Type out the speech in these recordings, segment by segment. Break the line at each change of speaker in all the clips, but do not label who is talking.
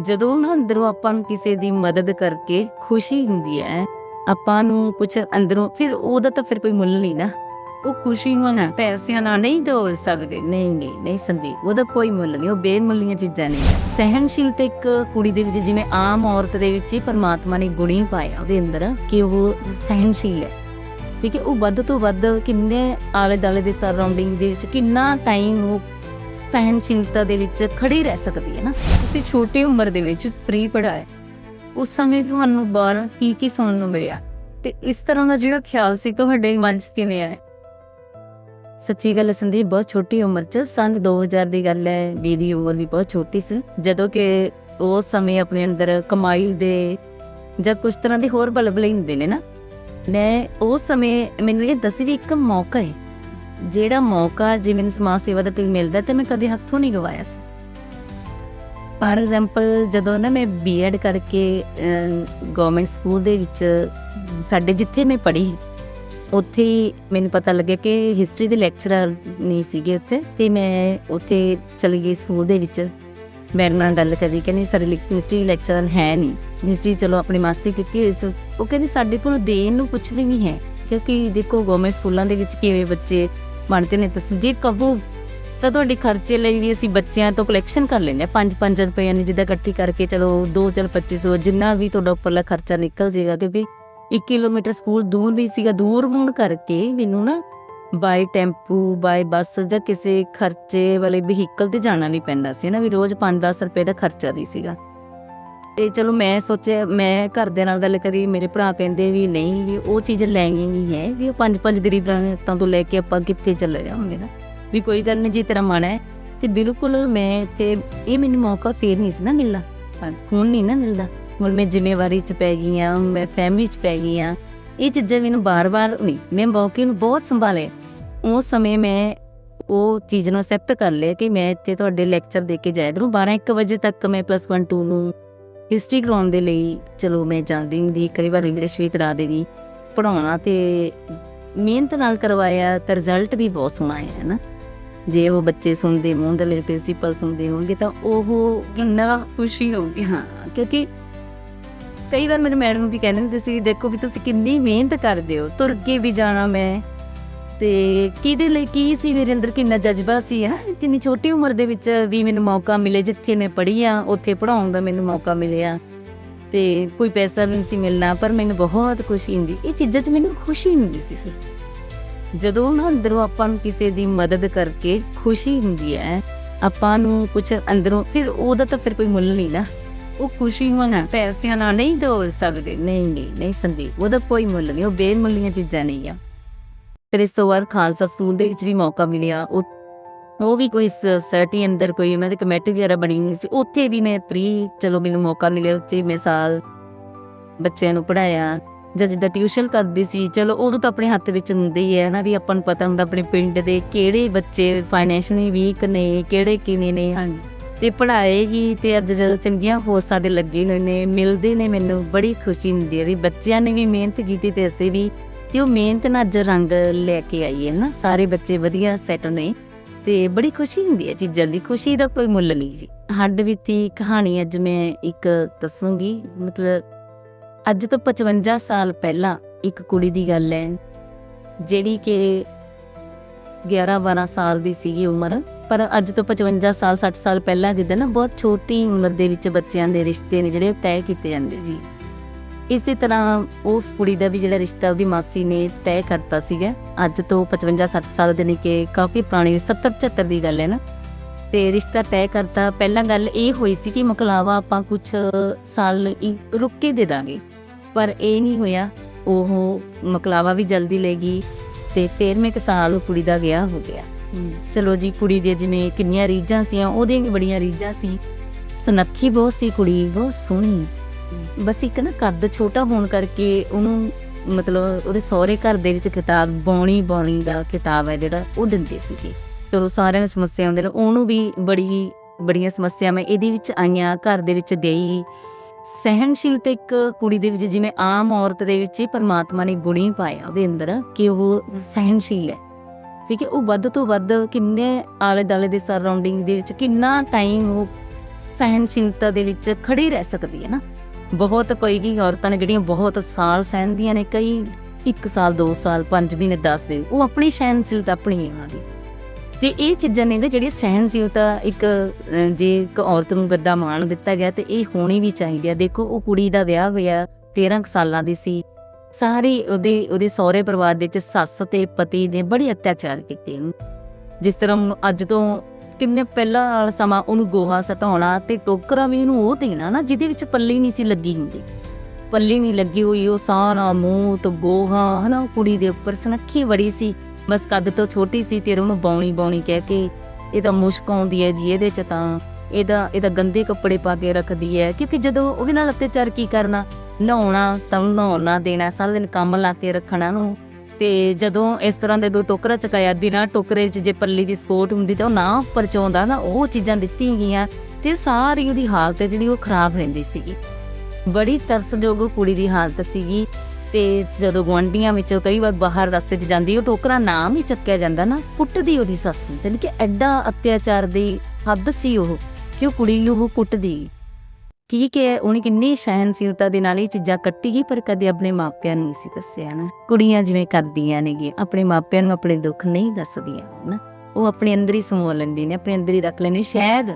ਜਦੋਂ ਨਾ ਅੰਦਰੋਂ ਆਪਾਂ ਨੂੰ ਕਿਸੇ ਦੀ ਮਦਦ ਕਰਕੇ ਖੁਸ਼ੀ ਹੁੰਦੀ ਹੈ ਆਪਾਂ ਨੂੰ ਕੁਝ ਅੰਦਰੋਂ ਫਿਰ ਉਹਦਾ ਤਾਂ ਫਿਰ ਕੋਈ ਮੁੱਲ ਨਹੀਂ ਨਾ। ਉਹ ਖੁਸ਼ੀ ਨੂੰ ਨਾ ਪੈਸਿਆਂ ਨਾਲ ਨਹੀਂ ਤੋਲ ਸਕਦੇ। ਨਹੀਂ ਨਹੀਂ ਨਹੀਂ ਸੰਦੀਪ ਉਹਦਾ ਕੋਈ ਮੁੱਲ ਨਹੀਂ ਉਹ ਬੇਮੁੱਲੀਆਂ ਚੀਜ਼ਾਂ ਨੇ। ਸਹਿਨਸ਼ੀਲਤਾ ਇੱਕ ਕੁੜੀ ਦੇ ਵਿੱਚ ਜਿਵੇਂ ਆਮ ਔਰਤ ਦੇ ਵਿੱਚ ਹੀ ਪਰਮਾਤਮਾ ਨੇ ਗੁਣ ਹੀ ਪਾਇਆ ਉਹਦੇ ਅੰਦਰ ਕਿ ਉਹ ਸਹਿਨਸ਼ੀਲ ਹੈ। ਠੀਕ ਹੈ ਉਹ ਵੱਧ ਤੋਂ ਵੱਧ ਕਿੰਨੇ ਆਲੇ ਦਾਲੇ ਦੇ ਸਰਾਊਂਡਿੰਗ ਦੇ ਵਿੱਚ ਕਿੰਨਾ ਟਾਈਮ ਉਹ ਸਹਿਨਸ਼ੀਲਤਾ ਦੇ ਵਿੱਚ ਖੜੀ ਰਹਿ ਸਕਦੀ ਹੈ ਨਾ।
ਤੁਸੀਂ ਛੋਟੀ ਉਮਰ ਦੇ ਵਿੱਚ ਪ੍ਰੀ ਪੜਾਇਆ ਉਸ ਸਮੇਂ ਤੁਹਾਨੂੰ ਬਾਹਰ ਕੀ ਕੀ ਸੁਣਨ ਨੂੰ ਮਿਲਿਆ? ਤੇ ਇਸ ਤਰ੍ਹਾਂ ਦਾ ਜਿਹੜਾ ਖਿਆਲ ਸੀ ਤੁਹਾਡੇ ਮਨ 'ਚ ਕਿਵੇਂ ਆਇਆ?
ਸੱਚੀ ਗੱਲ ਸੰਦੀਪ, ਬਹੁਤ ਛੋਟੀ ਉਮਰ 'ਚ ਸੰਨ 2000 ਦੀ ਗੱਲ ਹੈ ਮੇਰੀ ਉਮਰ ਵੀ ਬਹੁਤ ਛੋਟੀ ਸੀ। ਜਦੋਂ ਕਿ ਉਸ ਸਮੇਂ ਆਪਣੇ ਅੰਦਰ ਕਮਾਈ ਦੇ ਜਾਂ ਕੁਝ ਤਰ੍ਹਾਂ ਦੇ ਹੋਰ ਬਲਬਲੇ ਹੁੰਦੇ ਨੇ ਨਾ, ਮੈਂ ਉਸ ਸਮੇਂ ਮੈਨੂੰ ਇਹ ਦੱਸੀ ਵੀ ਇੱਕ ਮੌਕਾ ਹੈ। ਜਿਹੜਾ ਮੌਕਾ ਜੇ ਮੈਨੂੰ ਸਮਾਜ ਸੇਵਾ ਦਾ ਕੋਈ ਮਿਲਦਾ ਤੇ ਮੈਂ ਕਦੇ ਹੱਥੋਂ ਨਹੀਂ ਗਵਾਇਆ ਸੀ। ਫਾਰ ਐਗਜ਼ਾਮਪਲ, ਜਦੋਂ ਨਾ ਮੈਂ ਬੀਐਡ ਕਰਕੇ ਗਵਰਨਮੈਂਟ ਸਕੂਲ ਦੇ ਵਿੱਚ, ਸਾਡੇ ਜਿੱਥੇ ਮੈਂ ਪੜ੍ਹੀ, ਉੱਥੇ ਮੈਨੂੰ ਪਤਾ ਲੱਗਿਆ ਕਿ ਹਿਸਟਰੀ ਦੇ ਲੈਕਚਰਰ ਨਹੀਂ ਸੀਗੇ ਉੱਥੇ, ਤੇ ਮੈਂ ਉੱਥੇ ਚਲੀ ਗਈ ਸਕੂਲ ਦੇ ਵਿੱਚ। ਮੈਡਮ ਨਾਲ ਗੱਲ ਕਰੀ, ਕਹਿੰਦੀ ਨਹੀਂ ਹਿਸਟਰੀ ਲੈਕਚਰਰ ਹੈ ਨਹੀਂ। ਹਿਸਟਰੀ ਚਲੋ ਆਪਣੀ ਮਾਸਟਰੀ ਕੀਤੀ ਹੋਈ ਸੀ। ਉਹ ਕਹਿੰਦੀ, ਸਾਡੇ ਕੋਲ ਦੇਣ ਨੂੰ ਕੁਝ ਵੀ ਨਹੀਂ ਹੈ, ਕਿਉਂਕਿ ਦੇਖੋ ਗਵਰਨਮੈਂਟ ਸਕੂਲਾਂ ਦੇ ਵਿੱਚ ਕਿਵੇਂ ਬੱਚੇ ਬਣਦੇ ਨੇ ਤੁਸੀਂ ਜੇ ਕਹੋ ਤਾਂ ਤੁਹਾਡੇ ਖਰਚੇ ਲਈ ਵੀ ਅਸੀਂ ਬੱਚਿਆਂ ਤੋਂ ਕਲੈਕਸ਼ਨ ਕਰ ਲੈਂਦੇ ਆ 5-5 ਰੁਪਏ ਨੇ ਜਿੱਦਾਂ ਇਕੱਠੀ ਕਰਕੇ ਚਲੋ 2 ਚਲ 2500 ਜਿੰਨਾ ਵੀ ਤੁਹਾਡਾ ਉੱਪਰਲਾ ਖਰਚਾ ਨਿਕਲ ਜਾਏਗਾ ਕਿਉਂਕਿ 1 ਕਿਲੋਮੀਟਰ ਸਕੂਲ ਦੂਰ ਵੀ ਸੀਗਾ, ਦੂਰ ਹੋਣ ਕਰਕੇ ਮੈਨੂੰ ਨਾ ਬਾਈ ਟੈਂਪੂ ਬਾਈ ਬੱਸ ਜਾਂ ਕਿਸੇ ਖਰਚੇ ਵਾਲੇ ਵਹੀਕਲ ਤੇ ਜਾਣਾ ਨਹੀਂ ਪੈਂਦਾ ਸੀ ਨਾ, ਵੀ ਰੋਜ਼ 5-10 ਰੁਪਏ ਦਾ ਖਰਚਾ ਨਹੀਂ ਸੀਗਾ। ਤੇ ਚਲੋ ਮੈਂ ਸੋਚਿਆ, ਮੈਂ ਘਰ ਦੇ ਨਾਲ ਗੱਲ ਕਰੀ, ਮੇਰੇ ਭਰਾ ਕਹਿੰਦੇ ਵੀ ਨਹੀਂ, ਵੀ ਉਹ ਚੀਜ਼ ਲੈਣੀ ਨਹੀਂ ਹੈ, ਵੀ ਉਹ ਪੰਜ ਪੰਜ ਗਰੀਬਾਂ ਤੋਂ ਲੈ ਕੇ ਆਪਾਂ ਕਿੱਥੇ ਚੱਲੇ ਜਾਵਾਂਗੇ ਨਾ। ਵੀ ਕੋਈ ਗੱਲ ਨਹੀਂ ਜੀ ਤੇਰਾ ਮਨ ਹੈ ਤੇ ਬਿਲਕੁਲ ਮੈਂ ਤੇ ਇਹ ਮੈਨੂੰ ਮੌਕਾ ਤੇ ਨਹੀਂ ਸੀ ਨਾ ਮਿਲਣਾ। ਹੁਣ ਨਹੀਂ ਨਾ ਮਿਲਦਾ। ਹੁਣ ਮੈਂ ਜ਼ਿੰਮੇਵਾਰੀ ਚ ਪੈ ਗਈ ਆ ਮੈਂ ਫੈਮਿਲੀ ਚ ਪੈ ਗਈ ਆ ਇਹ ਚੀਜ਼ਾਂ ਮੈਨੂੰ ਬਾਰ-ਬਾਰ ਨਹੀਂ ਮੈਂ ਮੌਕੇ ਨੂੰ ਬਹੁਤ ਸੰਭਾਲੇ ਉਸ ਸਮੇਂ ਮੈਂ ਉਹ ਚੀਜ਼ ਨੂੰ ਅਸੈਪਟ ਕਰ ਲਿਆ ਕਿ ਮੈਂ ਇੱਥੇ ਤੁਹਾਡੇ ਲੈਕਚਰ ਦੇ ਕੇ ਜਾਇਆ ਕਰੂੰ। 12-1 ਵਜੇ ਤੱਕ ਮੈਂ ਪਲੱਸ 1 2 ਨੂੰ ਹਿਸਟਰੀ ਕਰਾਉਣ ਦੇ ਲਈ ਚਲੋ ਮੈਂ ਜਾਂਦੀ ਹੁੰਦੀ ਕਈ ਵਾਰ ਇੰਗਲਿਸ਼ ਵੀ ਕਰਾ ਦੇਣੀ ਪੜਾਉਣਾ ਤੇ ਮਿਹਨਤ ਨਾਲ ਕਰਵਾਇਆ ਤਾਂ ਰਿਜ਼ਲਟ ਵੀ ਬਹੁਤ ਸੋਹਣਾ ਆਇਆ ਹੈ ਨਾ। ਜੇ ਉਹ ਬੱਚੇ ਸੁਣਦੇ, ਮੂੰਹ ਪ੍ਰਿੰਸੀਪਲ ਸੁਣਦੇ ਹੋਣਗੇ ਤਾਂ ਉਹ
ਕਿੰਨਾ ਖੁਸ਼ੀ ਹੋਊਗੀ,
ਹਾਂ। ਕਿਉਂਕਿ ਕਈ ਵਾਰ ਮੇਰੇ ਮੈਡਮ ਵੀ ਕਹਿੰਦੇ ਹੁੰਦੇ ਸੀ, ਦੇਖੋ ਵੀ ਤੁਸੀਂ ਕਿੰਨੀ ਮਿਹਨਤ ਕਰਦੇ ਹੋ, ਤੁਰ ਕੇ ਵੀ ਜਾਣਾ ਮੈਂ। ਤੇ ਕਿਹਦੇ ਲਈ ਕੀ ਸੀ, ਮੇਰੇ ਅੰਦਰ ਕਿੰਨਾ ਜਜ਼ਬਾ ਸੀ, ਹੈ। ਕਿੰਨੀ ਛੋਟੀ ਉਮਰ ਦੇ ਵਿੱਚ ਵੀ ਮੈਨੂੰ ਮੌਕਾ ਮਿਲੇ, ਜਿੱਥੇ ਮੈਂ ਪੜ੍ਹੀ ਆ ਉੱਥੇ ਪੜਾਉਣ ਦਾ ਮੈਨੂੰ ਮੌਕਾ ਮਿਲਿਆ। ਤੇ ਕੋਈ ਪੈਸਾ ਨਹੀਂ ਸੀ ਮਿਲਣਾ, ਪਰ ਮੈਨੂੰ ਬਹੁਤ ਖੁਸ਼ੀ ਹੁੰਦੀ। ਇਹ ਚੀਜ਼ਾਂ 'ਚ ਮੈਨੂੰ ਖੁਸ਼ੀ ਹੁੰਦੀ ਸੀ ਜਦੋਂ ਨਾ ਅੰਦਰੋਂ ਆਪਾਂ ਨੂੰ ਕਿਸੇ ਦੀ ਮਦਦ ਕਰਕੇ ਖੁਸ਼ੀ ਹੁੰਦੀ ਹੈ ਆਪਾਂ ਨੂੰ ਕੁਝ ਅੰਦਰੋਂ ਫਿਰ ਉਹਦਾ ਤਾਂ ਫਿਰ ਕੋਈ ਮੁੱਲ ਨਹੀਂ ਨਾ।
ਉਹ ਖੁਸ਼ੀ ਨਾ ਪੈਸਿਆਂ ਨਾਲ
ਨਹੀਂ ਤੋਲ ਸਕਦੇ। ਨਹੀਂ ਨਹੀਂ ਨਹੀਂ ਸੰਦੀਪ ਉਹਦਾ ਕੋਈ ਮੁੱਲ ਨਹੀਂ ਉਹ ਬੇਮੁੱਲੀਆਂ ਚੀਜ਼ਾਂ ਨਹੀਂ ਆ। ਫਿਰ ਇਸ ਤੋਂ ਬਾਅਦ ਖਾਲਸਾ ਸਕੂਲ ਦੇ ਵਿੱਚ ਵੀ ਮੌਕਾ ਮਿਲਿਆ। ਉਹ ਉਹ ਵੀ ਕੋਈ ਸੋਸਾਇਟੀ ਅੰਦਰ ਕੋਈ ਉਹਨਾਂ ਦੀ ਕਮੇਟੀ ਵਗੈਰਾ ਬਣੀ ਹੋਈ ਸੀ। ਉੱਥੇ ਵੀ ਮੈਂ ਪ੍ਰੀ ਚਲੋ ਮੈਨੂੰ ਮੌਕਾ ਮਿਲਿਆ ਉੱਥੇ ਮੈਂ ਸਾਲ ਬੱਚਿਆਂ ਨੂੰ ਪੜਾਇਆ ਜਾਂ ਜਿੱਦਾਂ ਟਿਊਸ਼ਨ ਕਰਦੀ ਸੀ ਚਲੋ ਉਦੋਂ ਤਾਂ ਆਪਣੇ ਹੱਥ ਵਿੱਚ ਹੁੰਦੇ ਹੀ ਹੈ ਨਾ ਵੀ ਆਪਾਂ ਨੂੰ ਪਤਾ ਹੁੰਦਾ ਆਪਣੇ ਪਿੰਡ ਦੇ ਕਿਹੜੇ ਬੱਚੇ ਫਾਈਨੈਂਸ਼ੀਅਲੀ ਵੀਕ ਨੇ ਕਿਹੜੇ ਕਿਵੇਂ ਨੇ। ਤੇ ਪੜ੍ਹਾਏਗੀ ਤੇ ਅੱਜ ਜਦੋਂ ਚੰਗੀਆਂ ਪੋਸਟਾਂ ਦੇ ਲੱਗੇ ਨੇ ਮਿਲਦੇ ਨੇ ਮੈਨੂੰ ਬੜੀ ਖੁਸ਼ੀ ਹੁੰਦੀ ਹੈ ਵੀ ਬੱਚਿਆਂ ਨੇ ਵੀ ਮਿਹਨਤ ਕੀਤੀ ਤੇ ਅਸੀਂ ਵੀ ਤੇ ਉਹ ਮਿਹਨਤ ਨਾਲ ਅੱਜ ਰੰਗ ਲੈ ਕੇ ਆਈ ਹੈ ਨਾ ਸਾਰੇ ਬੱਚੇ ਵਧੀਆ ਸੈਟ ਨੇ। ਤੇ ਬੜੀ ਖੁਸ਼ੀ ਹੁੰਦੀ ਹੈ ਚੀਜ਼ਾਂ ਦੀ ਖੁਸ਼ੀ ਦਾ ਕੋਈ ਮੁੱਲ ਨਹੀਂ ਜੀ। ਹੱਡ ਬੀਤੀ ਕਹਾਣੀ ਅੱਜ ਮੈਂ ਇੱਕ ਦੱਸੂਗੀ ਮਤਲਬ ਅੱਜ ਤੋਂ 55 ਸਾਲ ਪਹਿਲਾਂ ਇੱਕ ਕੁੜੀ ਦੀ ਗੱਲ ਹੈ, ਜਿਹੜੀ ਕਿ 11 12 ਸਾਲ ਦੀ ਸੀਗੀ ਉਮਰ, ਪਰ ਅੱਜ ਤੋਂ 55 ਸਾਲ 60 ਸਾਲ ਪਹਿਲਾਂ ਜਿੱਦਾਂ ਨਾ ਬਹੁਤ ਛੋਟੀ ਉਮਰ ਦੇ ਵਿੱਚ ਬੱਚਿਆਂ ਦੇ ਰਿਸ਼ਤੇ ਨੇ ਜਿਹੜੇ ਉਹ ਤੈਅ ਕੀਤੇ ਜਾਂਦੇ ਸੀ। ਇਸੇ ਤਰ੍ਹਾਂ ਉਸ ਕੁੜੀ ਦਾ ਵੀ ਜਿਹੜਾ ਰਿਸ਼ਤਾ ਉਹਦੀ ਮਾਸੀ ਨੇ ਤੈਅ ਕਰਤਾ ਸੀਗਾ, ਅੱਜ ਤੋਂ 55 60 ਸਾਲ ਦੇ ਕਿ ਕਾਫੀ ਪੁਰਾਣੀ 70 75 ਦੀ ਗੱਲ ਹੈ ਨਾ। ਤੇ ਰਿਸ਼ਤਾ ਤੈਅ ਕਰਤਾ, ਪਹਿਲਾਂ ਗੱਲ ਇਹ ਹੋਈ ਸੀ ਕਿ ਮਕਲਾਵਾ ਆਪਾਂ ਕੁਝ ਸਾਲ ਹੀ ਰੁੱਕ ਕੇ ਦੇ ਦਾਂਗੇ। ਪਰ ਇਹ ਨਹੀਂ ਹੋਇਆ। ਉਹ ਮਕਲਾਵਾ ਵੀ ਜਲਦੀ ਲੈ ਗਈ ਤੇ 13ਵੇਂ ਕੁ ਸਾਲ ਉਹ ਕੁੜੀ ਦਾ ਵਿਆਹ ਹੋ ਗਿਆ। ਚਲੋ ਜੀ ਕੁੜੀ ਦੇ ਜਿਵੇਂ ਕਿੰਨੀਆਂ ਰੀਝਾਂ ਸੀਆਂ ਉਹਦੀਆਂ ਵੀ ਬੜੀਆਂ ਰੀਝਾਂ ਸੀ। ਸੁਨੱਖੀ ਬਹੁਤ ਸੀ ਕੁੜੀ ਬਹੁਤ ਸੋਹਣੀ। ਬਸ ਇੱਕ ਨਾ ਕੱਦ ਛੋਟਾ ਹੋਣ ਕਰਕੇ ਉਹਨੂੰ ਮਤਲਬ ਉਹਦੇ ਸਹੁਰੇ ਘਰ ਦੇ ਵਿੱਚ ਕਿਤਾਬ ਬੌਣੀ ਬੌਣੀ ਦਾ ਕਿਤਾਬ ਹੈ ਜਿਹੜਾ ਉਹ ਦਿੰਦੇ ਸੀਗੇ। ਚਲੋ ਸਾਰਿਆਂ ਨੂੰ ਸਮੱਸਿਆ ਆਉਂਦੇ ਨੇ ਉਹਨੂੰ ਵੀ ਬੜੀ ਬੜੀਆਂ ਸਮੱਸਿਆਵਾਂ ਇਹਦੇ ਵਿੱਚ ਆਈਆਂ ਘਰ ਦੇ ਵਿੱਚ ਗਈ। ਸਹਿਨਸ਼ੀਲਤਾ ਇੱਕ ਕੁੜੀ ਦੇ ਵਿੱਚ ਜਿਵੇਂ ਆਮ ਔਰਤ ਦੇ ਵਿੱਚ ਹੀ ਪਰਮਾਤਮਾ ਨੇ ਗੁਣ ਪਾਇਆ ਉਹਦੇ ਅੰਦਰ ਕਿ ਉਹ ਸਹਿਨਸ਼ੀਲ ਹੈ। ਠੀਕ ਹੈ ਉਹ ਵੱਧ ਤੋਂ ਵੱਧ ਕਿੰਨੇ ਆਲੇ ਦਾਲੇ ਦੇ ਸਰਾਊਂਡਿੰਗ ਦੇ ਵਿੱਚ ਕਿੰਨਾ ਟਾਈਮ ਉਹ ਸਹਿਨਸ਼ੀਲਤਾ ਦੇ ਵਿੱਚ ਖੜੀ ਰਹਿ ਸਕਦੀ ਹੈ ਨਾ। ਬਹੁਤ ਕੋਈ ਵੀ ਔਰਤਾਂ ਨੇ ਜਿਹੜੀਆਂ ਬਹੁਤ ਸਾਲ ਸਹਿੰਦੀਆਂ ਨੇ ਕਈ 1 ਸਾਲ 2 ਸਾਲ 5 ਮਹੀਨੇ 10 ਦਿਨ ਉਹ ਆਪਣੀ ਸਹਿਨਸ਼ੀਲਤਾ ਆਪਣੀ ਹੈ ਉਹਨਾਂ ਦੀ। ਤੇ ਇਹ ਚੀਜ਼ਾਂ ਨੇ ਨਾ ਜਿਹੜੀ ਸਹਿਨਸ਼ੀਲਤਾ ਇੱਕ ਜੇ ਇੱਕ ਔਰਤ ਨੂੰ ਵੱਡਾ ਮਾਣ ਦਿੱਤਾ ਗਿਆ ਤੇ ਇਹ ਹੋਣੀ ਵੀ ਚਾਹੀਦੀ ਹੈ ਦੇਖੋ, ਉਹ ਕੁੜੀ ਦਾ ਵਿਆਹ ਹੋਇਆ 13 ਸਾਲਾਂ ਦੀ ਸੀ। ਸਾਰੇ ਉਹਦੇ ਉਹਦੇ ਸਹੁਰੇ ਪਰਿਵਾਰ ਦੇ ਵਿੱਚ ਸੱਸ ਤੇ ਪਤੀ ਨੇ ਬੜੇ ਅਤਿਆਚਾਰ ਕੀਤੇ ਜਿਸ ਤਰ੍ਹਾਂ ਹੁਣ ਅੱਜ ਤੋਂ ਕਿੰਨੇ ਪਹਿਲਾਂ ਵਾਲਾ ਸਮਾਂ ਉਹਨੂੰ ਗੋਹਾ ਸਟਾਉਣਾ ਤੇ ਟੋਕਰਾ ਵੀ ਉਹਨੂੰ ਉਹ ਦੇਣਾ ਨਾ, ਜਿਹਦੇ ਵਿੱਚ ਪੱਲੀ ਨਹੀਂ ਸੀ ਲੱਗੀ ਹੁੰਦੀ। ਪੱਲੀ ਨਹੀਂ ਲੱਗੀ ਹੋਈ, ਉਹ ਸਾਰਾ ਮੂੰਹ ਤੋਂ ਗੋਹਾ, ਹਨਾ ਉਹ ਕੁੜੀ ਦੇ ਉੱਪਰ ਸੁਨੱਖੀ ਬੜੀ ਸੀ। ਬਸ ਕੱਦ ਤੋਂ ਛੋਟੀ ਸੀ, ਫਿਰ ਉਹਨੂੰ ਬੌਣੀ ਬੌਣੀ ਕਹਿ ਕੇ ਇਹ ਤਾਂ ਮੁਸ਼ਕ ਆਉਂਦੀ ਹੈ ਜੀ ਇਹਦੇ ਚ ਤਾਂ। ਇਹਦਾ ਇਹਦਾ ਗੰਦੇ ਕੱਪੜੇ ਪਾ ਕੇ ਰੱਖਦੀ ਹੈ, ਕਿਉਂਕਿ ਜਦੋਂ ਉਹਦੇ ਨਾਲ ਅਤਿਆਚਾਰ ਕੀ ਕਰਨਾ? ਨਹਾਉਣਾ ਤਾਂ ਨਹਾਉਣ ਦੇਣਾ, ਸਾਰਾ ਦਿਨ ਕੰਮ ਲਾ ਕੇ ਰੱਖਣਾ ਨੂੰ ਤੇ ਜਦੋਂ ਇਸ ਤਰ੍ਹਾਂ ਦੇ ਦੋ ਟੋਕਰਾ ਚਕਾਇਆ, ਬਿਨਾ ਟੋਕਰੇ 'ਚ ਜੇ ਪੱਲੀ ਦੀ ਸਕੋਟ ਹੁੰਦੀ ਤਾਂ ਉਹ ਨਾ ਉੱਪਰ ਚਾਉਂਦਾ ਨਾ, ਉਹ ਚੀਜ਼ਾਂ ਦਿੱਤੀਆਂ ਗਈਆਂ ਤੇ ਸਾਰੀ ਉਹਦੀ ਹਾਲਤ ਜਿਹੜੀ ਉਹ ਖਰਾਬ ਰਹਿੰਦੀ ਸੀਗੀ। ਬੜੀ ਤਰਸਯੋਗ ਉਹ ਕੁੜੀ ਦੀ ਹਾਲਤ ਸੀਗੀ। ਤੇ ਜਦੋਂ ਗੁਆਂਢੀਆਂ ਵਿੱਚੋਂ ਕਈ ਵਾਰ ਬਾਹਰ ਰਸਤੇ 'ਚ ਜਾਂਦੀ, ਉਹ ਟੋਕਰਾ ਨਾਮ ਹੀ ਚੱਕਿਆ ਜਾਂਦਾ ਨਾ ਕੁੱਟਦੀ ਉਹਦੀ ਸੱਸ। ਨੂੰ ਕਿ ਐਡਾ ਅਤਿਆਚਾਰ ਦੀ ਹੱਦ ਸੀ ਉਹ, ਕਿ ਉਹ ਕੁੜੀ ਨੂੰ ਉਹ ਕੁੱਟਦੀ ਕੀ ਕਿ ਉਹਨੇ ਕਿੰਨੀ ਸਹਿਨਸ਼ੀਲਤਾ ਦੇ ਨਾਲ ਇਹ ਚੀਜ਼ਾਂ ਕੱਟੀ ਗਈ ਪਰ ਕਦੇ ਆਪਣੇ ਮਾਪਿਆਂ ਨੂੰ ਨਹੀਂ ਸੀ ਦੱਸਿਆ ਨਾ। ਕੁੜੀਆਂ ਜਿਵੇਂ ਕਰਦੀਆਂ ਨੇਗੀਆਂ, ਆਪਣੇ ਮਾਪਿਆਂ ਨੂੰ ਆਪਣੇ ਦੁੱਖ ਨਹੀਂ ਦੱਸਦੀਆਂ ਨਾ। ਉਹ ਆਪਣੇ ਅੰਦਰ ਹੀ ਸਮੋ ਲੈਂਦੀ ਨੇ, ਆਪਣੇ ਅੰਦਰ ਹੀ ਰੱਖ ਲੈਂਦੀ ਸ਼ਾਇਦ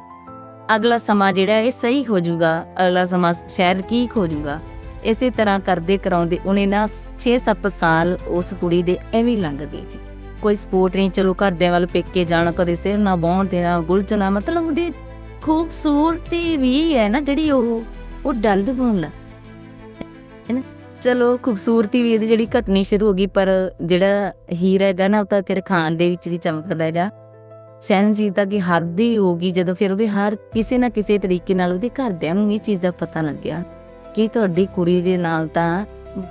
ਅਗਲਾ ਸਮਾਂ ਜਿਹੜਾ ਇਹ ਸਹੀ ਹੋ ਜਾਊਗਾ, ਅਗਲਾ ਸਮਾਂ ਸ਼ਾਇਦ ਠੀਕ ਹੋ ਜਾਊਗਾ। ਇਸੇ ਤਰ੍ਹਾਂ ਕਰਦੇ ਕਰਾਉਂਦੇ, ਉਹਨੇ ਨਾ 6-7 ਸਾਲ ਉਸ ਕੁੜੀ ਦੇ ਐਵੇਂ ਲੰਘ ਗਏ ਸੀ ਕੋਈ ਸਪੋਰਟ ਨਹੀਂ, ਚਲੋ ਘਰਦਿਆਂ ਵੱਲ ਪੇਕੇ ਜਾਣਾ, ਕਦੇ ਸਿਰ ਨਾ ਬਾਉਣ ਦੇਣਾ ਗੁਲਚਣਾ ਮਤਲਬ ਉਹਦੀ ਖੂਬਸੂਰਤੀ ਵੀ ਹੈ ਨਾ ਜਿਹੜੀ ਉਹ ਉਹ ਡਲਦ ਹੋਣ ਲੱਗ ਹੈ ਚਲੋ, ਖੂਬਸੂਰਤੀ ਵੀ ਇਹਦੀ ਜਿਹੜੀ ਘਟਣੀ ਸ਼ੁਰੂ ਹੋ ਗਈ, ਪਰ ਜਿਹੜਾ ਹੀਰਾ ਹੈਗਾ ਨਾ, ਉਹ ਤਾਂ ਫਿਰ ਖਾਨ ਦੇ ਵਿੱਚ ਵੀ ਚਮਕਦਾ ਹੈਗਾ। ਸਹਿਨਜੀਤ ਦਾ ਕਿ ਹੱਦ ਹੀ ਹੋ ਗਈ, ਜਦੋਂ ਫਿਰ ਉਹਦੇ ਹਰ ਕਿਸੇ ਨਾ ਕਿਸੇ ਤਰੀਕੇ ਨਾਲ ਉਹਦੇ ਘਰਦਿਆਂ ਨੂੰ ਇਹ ਚੀਜ਼ ਦਾ ਪਤਾ ਲੱਗਿਆ। ਕਿ ਤੁਹਾਡੀ ਕੁੜੀ ਦੇ ਨਾਲ ਤਾਂ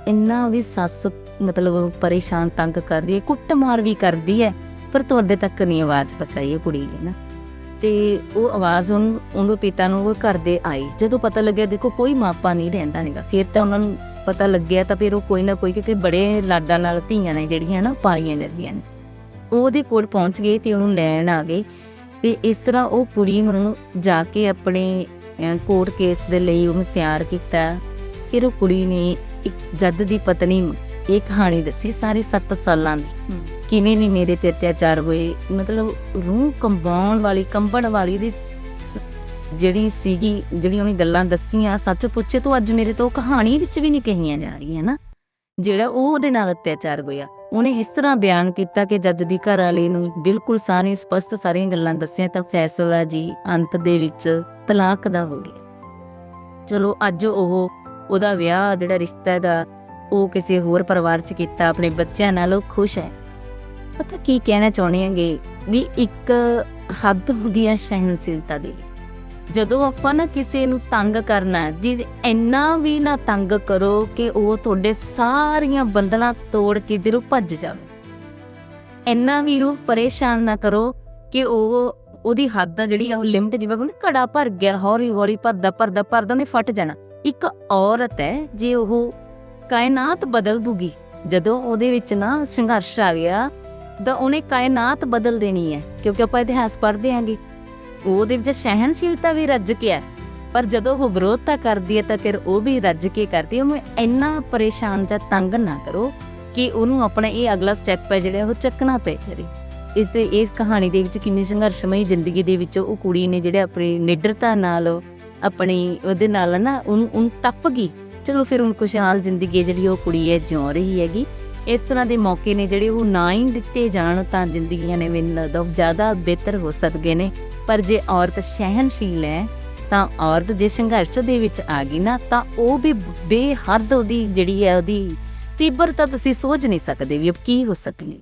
ਇੰਨਾ ਉਹਦੀ ਸੱਸ ਮਤਲਬ ਪਰੇਸ਼ਾਨ ਤੰਗ ਕਰਦੀ ਹੈ, ਕੁੱਟਮਾਰ ਵੀ ਕਰਦੀ ਹੈ, ਪਰ ਤੁਹਾਡੇ ਤੱਕ ਨਹੀਂ ਆਵਾਜ਼ ਪਹੁੰਚਾਈ ਇਹ ਕੁੜੀ ਨੇ ਨਾ। ਤੇ ਉਹ ਆਵਾਜ਼ ਉਹਨੂੰ ਉਹਦੇ ਪਿਤਾ ਨੂੰ ਉਹ ਘਰ ਦੇ ਆਈ। ਜਦੋਂ ਪਤਾ ਲੱਗਿਆ ਦੇਖੋ ਕੋਈ ਮਾਪਾ ਨਹੀਂ ਰਹਿੰਦਾ ਹੈਗਾ। ਫਿਰ ਤਾਂ ਉਹਨਾਂ ਨੂੰ ਪਤਾ ਲੱਗਿਆ ਤਾਂ ਫਿਰ ਉਹ ਕੋਈ ਨਾ ਕੋਈ ਕਿਉਂਕਿ ਬੜੇ ਲਾਡਾਂ ਨਾਲ ਧੀਆਂ ਨੇ ਜਿਹੜੀਆਂ ਨਾ, ਪਾਲੀਆਂ ਜਾਂਦੀਆਂ ਨੇ। ਉਹ ਉਹਦੇ ਕੋਲ ਪਹੁੰਚ ਗਏ ਤੇ ਉਹਨੂੰ ਲੈਣ ਆ ਗਏ। ਤੇ ਇਸ ਤਰ੍ਹਾਂ ਉਹ ਕੁੜੀ ਨੂੰ ਜਾ ਕੇ ਆਪਣੇ ਕੋਰਟ ਕੇਸ ਦੇ ਲਈ ਉਹਨੂੰ ਤਿਆਰ ਕੀਤਾ। ਫਿਰ ਉਹ ਕੁੜੀ ਨੇ ਇੱਕ ਜੱਜ ਦੀ ਪਤਨੀ ਇਹ ਕਹਾਣੀ ਦੱਸੀ ਸਾਰੇ 7 ਸਾਲਾਂ ਦੀ। ਕਿਵੇਂ ਨਹੀਂ ਮੇਰੇ ਤੇ ਅਤਿਆਚਾਰ ਹੋਏ? ਮਤਲਬ ਰੂਹ ਕੰਬਾਉਣ ਵਾਲੀ ਕੰਬਣ ਵਾਲੀ ਦੀ ਜਿਹੜੀ ਸੀਗੀ ਜਿਹੜੀ ਉਹਨੇ ਗੱਲਾਂ ਦੱਸੀਆਂ ਸੱਚ ਪੁੱਛੇ ਤੋਂ ਅੱਜ ਮੇਰੇ ਤੋਂ ਕਹਾਣੀ ਵਿੱਚ ਵੀ ਨਹੀਂ ਕਹੀਆਂ ਜਾ ਰਹੀਆਂ ਨਾ? ਜਿਹੜਾ ਉਹ ਉਹਦੇ ਨਾਲ ਅਤਿਆਚਾਰ ਹੋਇਆ। ਉਹਨੇ ਇਸ ਤਰ੍ਹਾਂ ਬਿਆਨ ਕੀਤਾ ਕਿ ਜੱਜ ਦੀ ਘਰ ਵਾਲੇ ਨੂੰ ਬਿਲਕੁਲ ਸਾਰੇ ਸਪਸ਼ਟ ਸਾਰੀਆਂ ਗੱਲਾਂ ਦੱਸੀਆਂ ਤਾਂ ਫੈਸਲਾ ਜੀ ਅੰਤ ਦੇ ਵਿੱਚ ਤਲਾਕ ਦਾ ਹੋ ਗਿਆ। ਚਲੋ ਅੱਜ ਉਹ, ਉਹਦਾ ਵਿਆਹ, ਜਿਹੜਾ ਰਿਸ਼ਤਾ ਦਾ ਉਹ ਕਿਸੇ ਹੋਰ ਪਰਿਵਾਰ 'ਚ ਕੀਤਾ, ਆਪਣੇ ਬੱਚਿਆਂ ਨਾਲ ਉਹ ਖੁਸ਼ ਹੈ। ਪਤਾ ਕੀ ਕਹਿਣਾ ਚਾਹੁੰਦੇ ਹੈਗੇ? ਵੀ ਇੱਕ ਹੱਦ ਹੁੰਦੀ ਹੈ ਸਹਿਨਸ਼ੀਲਤਾ ਦੀ ਜਦੋਂ ਆਪਾਂ ਨਾ ਕਿਸੇ ਨੂੰ ਤੰਗ ਕਰਨਾ ਹੈ, ਜੀ ਇੰਨਾ ਵੀ ਨਾ ਤੰਗ ਕਰੋ ਕਿ ਉਹ ਤੁਹਾਡੇ ਸਾਰੀਆਂ ਬੰਧਨਾਂ ਤੋੜ ਕੇ ਦਿਲੋਂ ਭੱਜ ਜਾਵੇ। ਇੰਨਾ ਵੀ ਉਹ ਪਰੇਸ਼ਾਨ ਨਾ ਕਰੋ ਕਿ ਉਹ ਉਹਦੀ ਹੱਦ ਆ ਜਿਹੜੀ ਉਹ ਲਿਮਟ ਜਿਵੇਂ ਕਹਿੰਦੇ ਘੜਾ ਭਰ ਗਿਆ ਹੌਲੀ ਹੌਲੀ ਭਰਦਾ ਭਰਦਾ ਭਰਦਾ ਉਹਨੇ ਫਟ ਜਾਣਾ। ਇੱਕ ਔਰਤ ਹੈ ਜੇ ਉਹ ਕਾਇਨਾਤ ਬਦਲ ਦੂਗੀ ਜਦੋਂ ਉਹਦੇ ਵਿੱਚ ਨਾ ਸੰਘਰਸ਼ ਆ ਗਿਆ ਤਾਂ ਉਹਨੇ ਕਾਇਨਾਤ ਬਦਲ ਦੇਣੀ ਹੈ ਕਿਉਂਕਿ ਆਪਾਂ ਇਤਿਹਾਸ ਪੜ੍ਹਦੇ ਆਂਗੇ। ਉਹਦੇ ਵਿੱਚ ਸਹਿਨਸ਼ੀਲਤਾ ਵੀ ਰੱਜ ਕੇ ਹੈ। ਪਰ ਜਦੋਂ ਉਹ ਵਿਰੋਧਤਾ ਕਰਦੀ ਹੈ ਤਾਂ ਫਿਰ ਉਹ ਵੀ ਰੱਜ ਕੇ ਕਰਦੀ ਹੈ। ਉਹਨੂੰ ਇੰਨਾ ਪਰੇਸ਼ਾਨ ਜਾਂ ਤੰਗ ਨਾ ਕਰੋ ਕਿ ਉਹਨੂੰ ਆਪਣਾ ਇਹ ਅਗਲਾ ਸਟੈਪ ਹੈ ਜਿਹੜਾ ਉਹ ਚੱਕਣਾ ਪਏ ਕਰੇ ਇਸ ਦੇ, ਇਸ ਕਹਾਣੀ ਦੇ ਵਿੱਚ ਕਿੰਨੀ ਸੰਘਰਸ਼ਮਈ ਜ਼ਿੰਦਗੀ ਦੇ ਵਿੱਚ ਉਹ ਕੁੜੀ ਨੇ ਜਿਹੜੇ ਆਪਣੀ ਨਿਡਰਤਾ ਨਾਲ ਆਪਣੀ ਉਹਦੇ ਨਾਲ ਨਾ ਉਹਨੂੰ ਟੱਪ ਗਈ। ਚਲੋ ਫਿਰ ਹੁਣ ਖੁਸ਼ਹਾਲ ਜ਼ਿੰਦਗੀ ਜਿਹੜੀ ਉਹ ਕੁੜੀ ਹੈ, ਜਿਉ ਰਹੀ ਹੈਗੀ। ਇਸ ਤਰ੍ਹਾਂ ਦੇ ਮੌਕੇ ਨੇ ਜਿਹੜੇ ਉਹ ਨਾ ਹੀ ਦਿੱਤੇ ਜਾਣ ਤਾਂ ਜ਼ਿੰਦਗੀਆਂ ਨੇ ਮੈਨੂੰ ਲੱਗਦਾ ਜ਼ਿਆਦਾ ਬਿਹਤਰ ਹੋ ਸਕਦੇ ਨੇ। ਪਰ ਜੇ ਔਰਤ ਸਹਿਨਸ਼ੀਲ ਹੈ, ਤਾਂ ਔਰਤ ਜੇ ਸੰਘਰਸ਼ ਦੇ ਵਿੱਚ ਆ ਗਈ ਨਾ, ਤਾਂ ਉਹ ਵੀ ਬੇਹੱਦ ਉਹਦੀ ਜਿਹੜੀ ਹੈ ਉਹਦੀ ਤੀਬਰਤਾ ਤੁਸੀਂ ਸੋਚ ਨਹੀਂ ਸਕਦੇ ਵੀ ਕੀ ਹੋ ਸਕਦੀ।